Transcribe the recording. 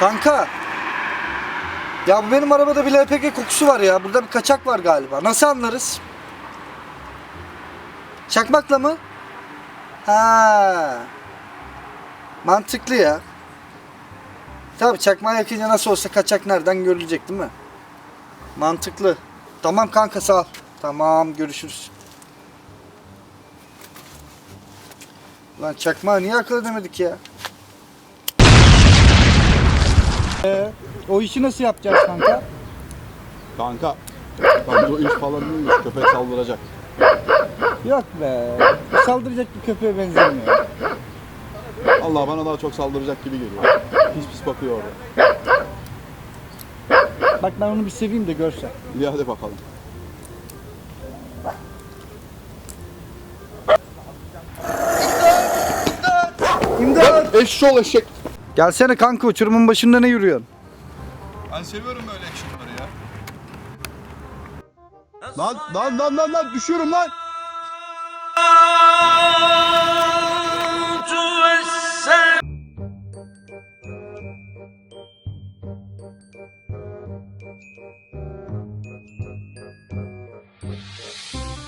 Kanka. Ya bu benim arabada bir LPG kokusu var ya. Burada bir kaçak var galiba. Nasıl anlarız? Çakmakla mı? Ha. Mantıklı ya. Tabii çakmağı yakınca nasıl olsa kaçak nereden görülecek değil mi? Mantıklı. Tamam kanka sağ ol. Tamam görüşürüz. Lan çakmağı niye akıl edemedik ya? Ee, o işi nasıl yapacağız kanka? Kanka. Kanka o iş falan değilmiş. Köpek saldıracak. Yok be. Saldıracak bir köpeğe benzemiyor. Allah bana daha çok saldıracak gibi geliyor. Pis pis bakıyor orada. Bak ben onu bir seveyim de görsen. İyi hadi bakalım. İmdat! Eşşol eşek. Gelsene kanka uçurumun başında ne yürüyorsun? Ben seviyorum böyle actionları ya. Lan lan lan lan lan düşüyorum lan.